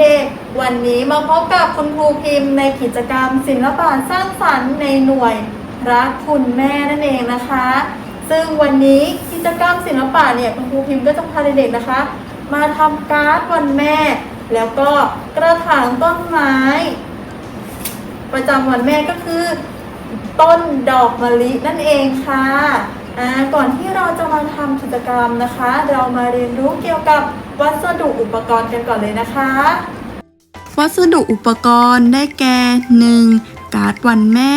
เด็กๆ วันนี้มาพบกับคุณครูพิมพ์ในกิจกรรมศิลปะสร้างสรรค์ในหน่วยรักคุณแม่นั่นเองนะคะ ซึ่งวันนี้กิจกรรมศิลปะเนี่ยคุณครูพิมพ์ก็จะพาเด็กๆนะคะ มาทำการ์ดวันแม่ แล้วก็กระถางต้นไม้ ประจำวันแม่ก็คือ ต้นดอกมะลินั่นเองค่ะ ก่อนที่เราจะมาทำกิจกรรมนะคะ เรามาเรียนรู้เกี่ยวกับวัสดุอุปกรณ์กันก่อนเลยนะคะ วัสดุอุปกรณ์ได้แก่ 1. การ์ดวันแม่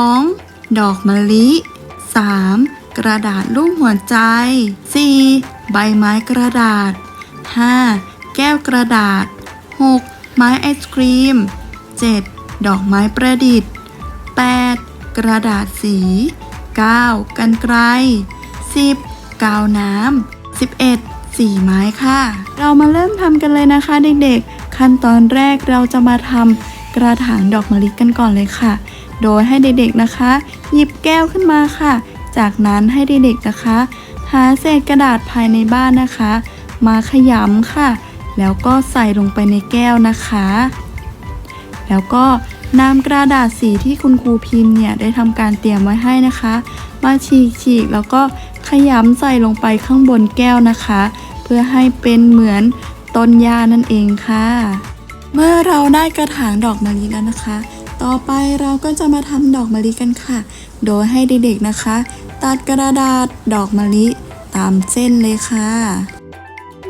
2. ดอกมะลิ 3. กระดาษรูปหัวใจ 4. ใบไม้กระดาษ 5. แก้วกระดาษ 6. ไม้ไอศครีม 7. ดอกไม้ประดิษฐ์ 8. กระดาษสี 9. กันไกร 10. กาวน้ำ 11. สีไม้ค่ะ เรามาเริ่มทำกันเลยนะคะเด็กๆ ขั้นตอนแรกเราจะมาทำกระถางดอกมะลิกันก่อนเลยค่ะ โดยให้เด็กๆนะคะ หยิบแก้วขึ้นมาค่ะ จากนั้นให้เด็กๆนะคะ หาเศษกระดาษภายในบ้านนะคะ มาขยำค่ะ แล้วก็ใส่ลงไปในแก้วนะคะ แล้วก็ นำกระดาษสีที่คุณครูพิมพ์เนี่ยได้ทำการเตรียมไว้ให้นะคะ มาฉีกฉีกๆแล้วก็ขยำใส่ลงไปข้างบนแก้วนะคะ เพื่อให้เป็นเหมือนต้นหญ้านั่นเองค่ะ เมื่อเราได้กระถางดอกมะลิแล้วนะคะ ต่อไปเราก็จะมาทำดอกมะลิกันค่ะ โดยให้เด็กๆนะคะ ตัดกระดาษดอกมะลิตามเส้นเลยค่ะ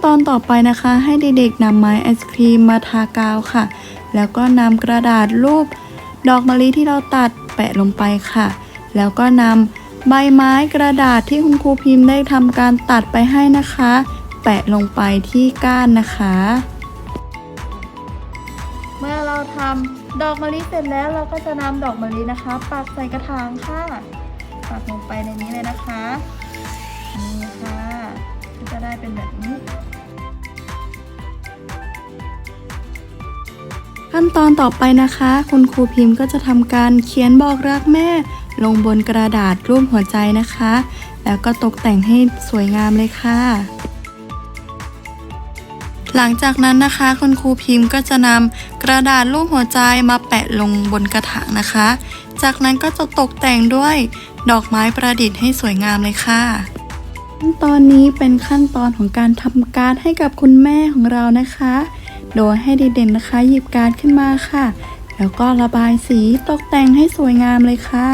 ตอนต่อไปนะคะ ให้เด็กๆนำไม้ไอศครีมมาทากาวค่ะ แล้วก็นำกระดาษรูป ดอกมะลิที่เราตัดแปะลงไปค่ะ แล้วก็นำใบไม้กระดาษที่คุณครูพิมพ์ได้ทำการตัดไปให้นะคะ แปะลงไปที่ก้านนะคะ เมื่อเราทำดอกมะลิเสร็จแล้วเราก็จะนำดอกมะลินะคะปักใส่กระถางค่ะปักลงไปในนี้เลยนะคะ ขั้นตอนต่อไปนะคะ คุณครูพิมพ์ก็จะทำการเขียนบอกรักแม่ ลงบนกระดาษรูปหัวใจนะคะ แล้วก็ตกแต่งให้สวยงามเลยค่ะ หลังจากนั้นนะคะ คุณครูพิมพ์ก็จะนำกระดาษรูปหัวใจมาแปะลงบนกระถางนะคะ จากนั้นก็จะตกแต่งด้วยดอกไม้ประดิษฐ์ให้สวยงามเลยค่ะขั้นตอนนี้เป็นขั้นตอนของการทำการ์ดให้กับคุณแม่ของเรานะคะ โดยให้เด็กๆนะคะ หยิบการ์ดขึ้นมาค่ะ แล้วก็ระบายสีตกแต่งให้สวยงามเลยค่ะ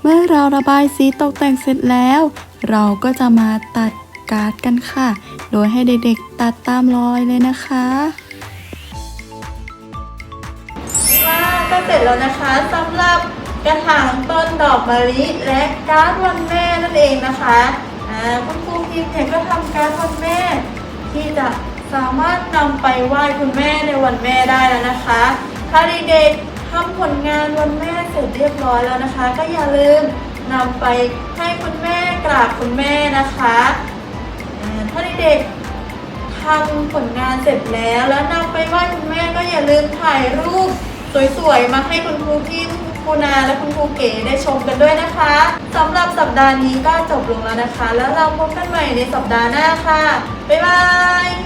เมื่อเราระบายสีตกแต่งเสร็จแล้ว เราก็จะมาตัดการ์ดกันค่ะ โดยให้เด็กๆตัดตามรอยเลยนะคะว่าก็เสร็จแล้วนะคะสำหรับกระถางต้นดอกมะลิและการ์ดวันแม่นั่นเองนะคะอ่าคุณครูพิมพ์เนี่ยก็ทำการ์ดวันแม่ที่จะ สามารถนำไปไหว้คุณแม่ในวันแม่ได้แล้วนะคะ ถ้าเด็กๆทำผลงานวันแม่เสร็จเรียบร้อยแล้วนะคะ ก็อย่าลืมนำไปให้คุณแม่กราบคุณแม่นะคะอ่าถ้าเด็กๆทำผลงานเสร็จแล้วแล้วนำไปไหว้คุณแม่ก็อย่าลืมถ่ายรูปสวยๆ มาให้คุณครูพิมคุณครูนาและคุณครูเก๋ได้ชมกันด้วยนะคะสำหรับสัปดาห์นี้ก็จบลงแล้วนะคะ แล้วเราพบกันใหม่ในสัปดาห์หน้าค่ะ บ๊ายบาย